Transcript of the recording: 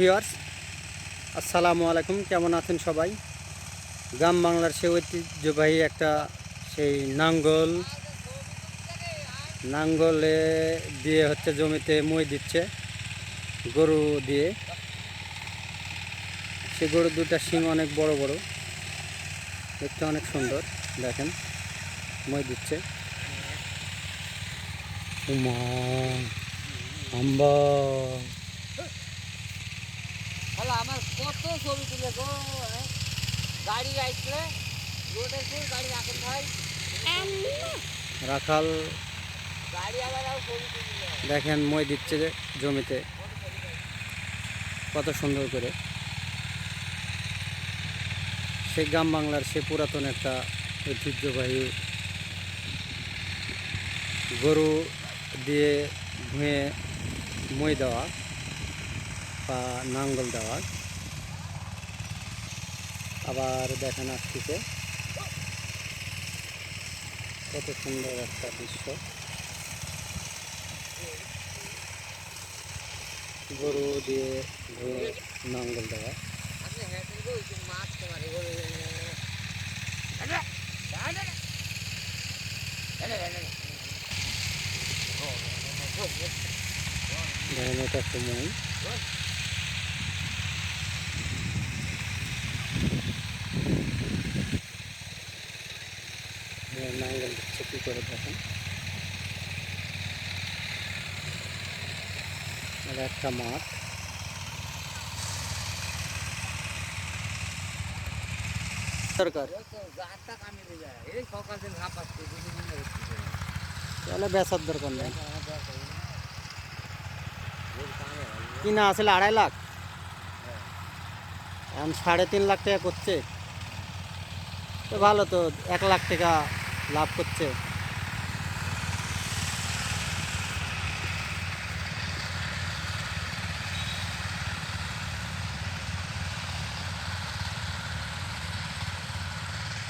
Viewers আসসালামু আলাইকুম। কেমন আছেন সবাই? গ্রাম বাংলার সে ঐতিহ্যবাহী একটা সেই নাঙ্গল, নাঙ্গলে দিয়ে হচ্ছে জমিতে মই দিচ্ছে গরু দিয়ে। সে গরু দুটা শিং অনেক বড় বড়, দেখতে অনেক সুন্দর, দেখেন, মই দিচ্ছে। আম্বা। আমার কত ছবি তুলে গো হ্যাঁ? গাড়ি আসলে রোডের গাড়ি রাখেন ভাই রাখাল গাড়ি আবার আর ছবি তুললে দেখেন মই দিচ্ছে যে জমিতে। কত সুন্দর করে। সে গ্রাম বাংলার সে পুরাতন একটা ঐতিহ্যবাহী গরু দিয়ে ধুয়ে মই দেওয়া। বা নাঙ্গল দেওয়া আবার দেখেন আসতেছে কত সুন্দর একটা দৃশ্য। গরু দিয়ে ধুয়ে নাঙ্গল দেওয়া। গো একটু মাছ তোমার এগুলো দেখেন এটা একটা মই এ নাঙ্গল দিচ্ছে করে দেখেন? একটা মাঠ সরকার। তাহলে দরকার নেই। আসলে আড়াই লাখ? এখন সাড়ে তিন লাখ টাকা করছে। তো ভালো তো, এক লাখ টাকা লাভ করছে।